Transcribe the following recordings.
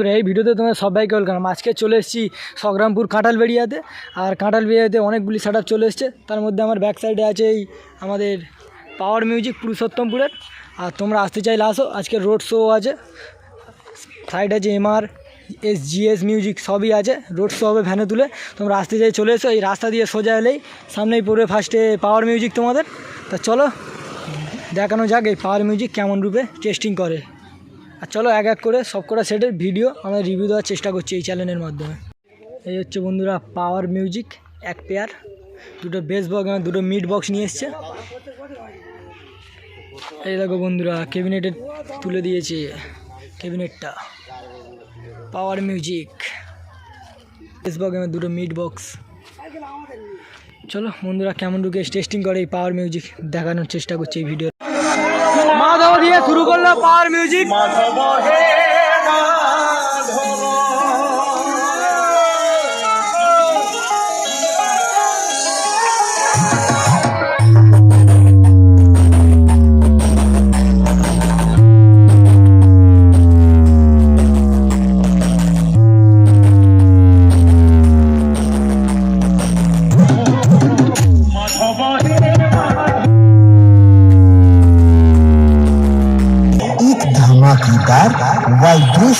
বন্ধুরা, এই ভিডিওতে তোমাদের সবাইকে ওয়েলকাম আজকে চলে এসেছি সংগ্রামপুর কাঁঠালবেড়িয়াতে। আর কাঁঠাল কাঁঠালবেড়িয়াতে অনেকগুলি সেট চলে এসছে। তার মধ্যে আমার ব্যাক সাইডে আছে এই আমাদের পাওয়ার মিউজিক পুরুষোত্তমপুরের। আর তোমরা আসতে চাইলে আসো, আজকে রোড শো আছে। সাইড আছে এমআর এস জিএস মিউজিক সবই আছে রোড শো হবে ভ্যানে তুলে। তোমরা আসতে চাই চলে এসো, এই রাস্তা দিয়ে সোজা এলেই সামনেই পড়বে ফার্স্টে পাওয়ার মিউজিক তোমাদের। তা চলো, দেখানো যাক এই পাওয়ার মিউজিক কেমন রূপে টেস্টিং করে। আর চলো এক এক করে সব কটা সেটের ভিডিও আমরা রিভিউ দেওয়ার চেষ্টা করছি এই চ্যানেলের মাধ্যমে। এই হচ্ছে বন্ধুরা পাওয়ার মিউজিক এক পেয়ার দুটো বেস বক্স দুটো মিড বক্স নিয়ে এসছে। এই দেখো বন্ধুরা ক্যাবিনেটে তুলে দিয়েছে ক্যাবিনেটটা পাওয়ার মিউজিক বেস বক্স দুটো মিড বক্স চলো বন্ধুরা, কেমন রুকে টেস্টিং করে এই পাওয়ার মিউজিক দেখানোর চেষ্টা করছি এই ভিডিও দিয়ে শুরু করল পাওয়ার মিউজিক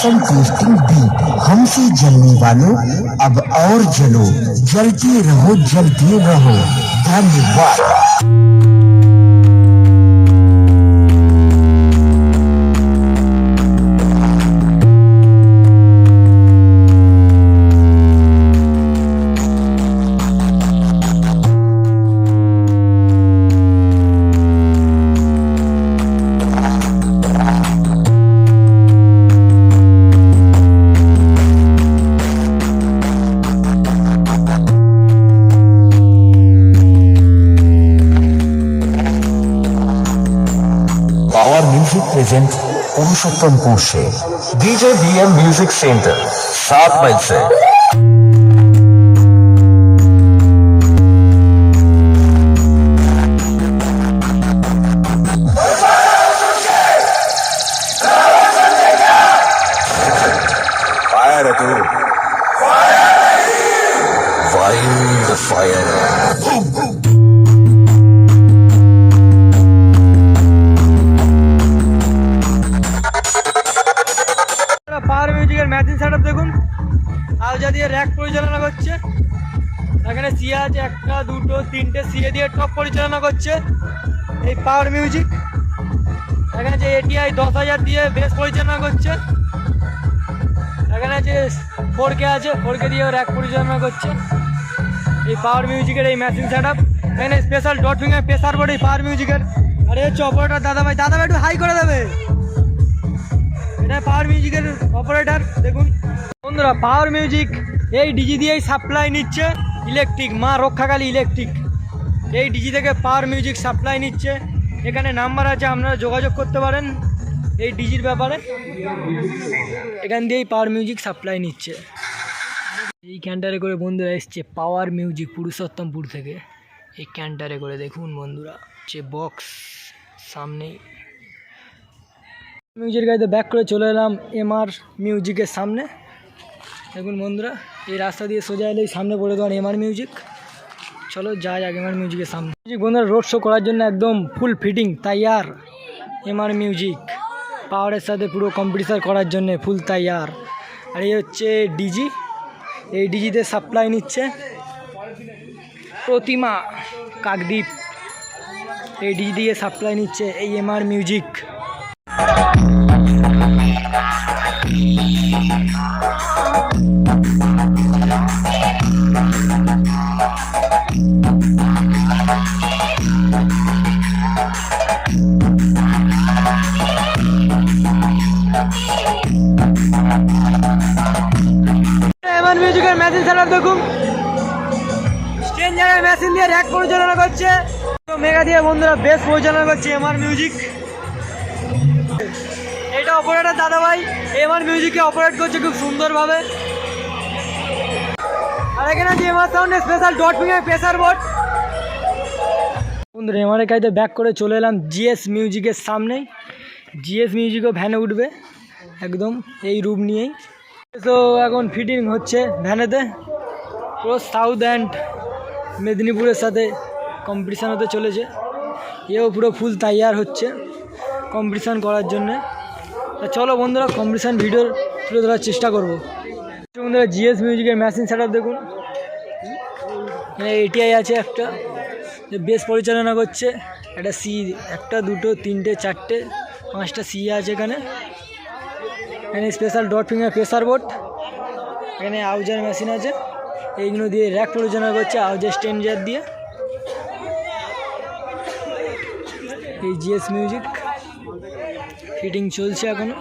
वाइब्रेशन पोस्टिंग दी हमसे जलने वालों अब और जलो। जलते रहो जलते रहो। धन्यवाद। एजेंट पुरुषोत्तम कोशे DJ B M music center सात मई से Fire! Boom! Boom! আলজা দিয়ে র্যাক পরিচালনা করছে। এখানে সিএ আছে একটা, দুটো, তিনটে সিএ দিয়ে টপ পরিচালনা করছে। এই পাওয়ার মিউজিক এখানে যে এটিআই দশ হাজার দিয়ে বেশ পরিচালনা করছে। এখানে যে ফোর কে আছে ফোর কে দিয়ে র্যাক পরিচালনা করছে। এই পাওয়ার মিউজিকের এই ম্যাচিং সেটআপ এখানে special dot finger pressure board, এই পাওয়ার মিউজিকের আর এই হচ্ছে অপারেটার দাদা ভাই দাদা ভাই একটু হাই করে দেবে। এটা পাওয়ার মিউজিকের অপারেটার দেখুন। বন্ধুরা পাওয়ার মিউজিক এই ডিজি দিয়েই সাপ্লাই নিচ্ছে। ইলেকট্রিক মা রক্ষাকালী ইলেকট্রিক এই ডিজি থেকে পাওয়ার মিউজিক সাপ্লাই নিচ্ছে। এখানে নাম্বার আছে, আপনারা যোগাযোগ করতে পারেন এই ডিজির ব্যাপারে। এখান দিয়েই পাওয়ার মিউজিক সাপ্লাই নিচ্ছে। এই ক্যান্টারে করে বন্ধুরা এসছে পাওয়ার মিউজিক পুরুষোত্তমপুর থেকে। এই ক্যান্টারে করে দেখুন বন্ধুরা, যে বক্স সামনেই। মিউজিক গাড়িতে ব্যাক করে চলে এলাম এমআর মিউজিকের সামনে। দেখুন বন্ধুরা, এই রাস্তা দিয়ে সোজা এলেই সামনে পড়ে দেওয়ার এমআর মিউজিক চলো যা যাক এমআর মিউজিকের সামনে। মিউজিক বন্ধুরা রোড শো করার জন্য একদম ফুল ফিটিং তাইয়ার এমআর মিউজিক পাওয়ারের সাথে পুরো কম্পিটিশন করার জন্য ফুল তাইয়ার আর এই হচ্ছে ডিজি এই ডিজিতে সাপ্লাই নিচ্ছে প্রতিমা, কাকদ্বীপ। এই ডিজি দিয়ে সাপ্লাই নিচ্ছে এই এমআর মিউজিক সেটআপ দেখুন। স্ট্রেঞ্জারের মেশিন দিয়ে র্যাক পরিচালনা করছে। তো মেগা দিয়ে বন্ধুরা বেশ পরিচালনা করছে এমআর মিউজিক এটা অপারেটর দাদা ভাই এমআর মিউজিককে অপারেট করছে খুব সুন্দরভাবে। আর এখানে আছে এমআর সাউন্ডের special dot finger pressure board বন্ধুরা এমআরের কাজে ব্যাক করে চলে এলাম জিএস মিউজিকের সামনেই। জিএস মিউজিকও ভ্যানে উঠবে। একদম এই রূপ নিয়েই। তো এখন ফিটিং হচ্ছে ভ্যানেতে পুরো সাউথ অ্যান্ড মেদিনীপুরের সাথে কম্পিটিশান হতে চলেছে। এও পুরো ফুল তৈয়ার হচ্ছে কম্পিটিশান করার জন্যে। চলো বন্ধুরা কম্পিটিশান ভিডিওর তুলে ধরার চেষ্টা করব। বন্ধুরা জিএস মিউজিকের মেশিন সেট দেখুন। এটিআই আছে একটা। বেশ পরিচালনা করছে। একটা সি একটা দুটো, তিনটে, চারটে, পাঁচটা সি আছে এখানে। এখানে special dot finger pressure board এখানে আউজার মেশিন আছে। এইগুলো দিয়ে র্যাক পরিচালনা করছে আউজার স্টেঞ্জার দিয়ে। এই জিএস মিউজিক ফিটিং চলছে এখনও।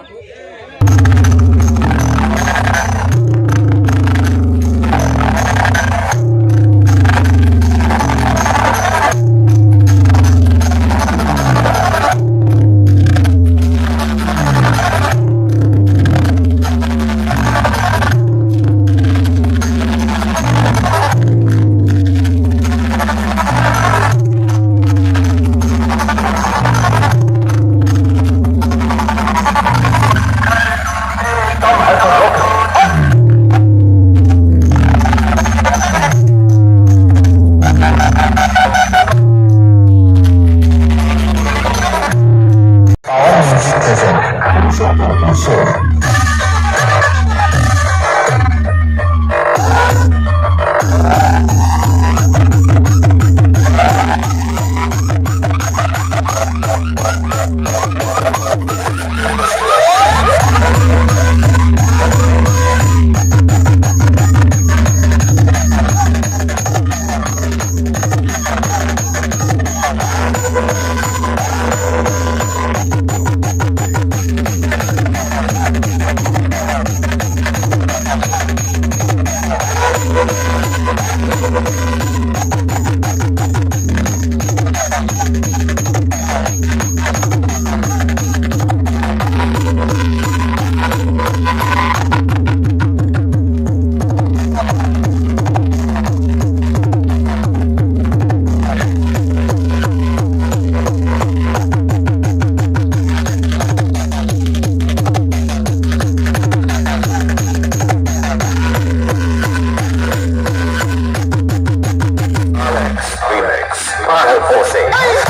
Você.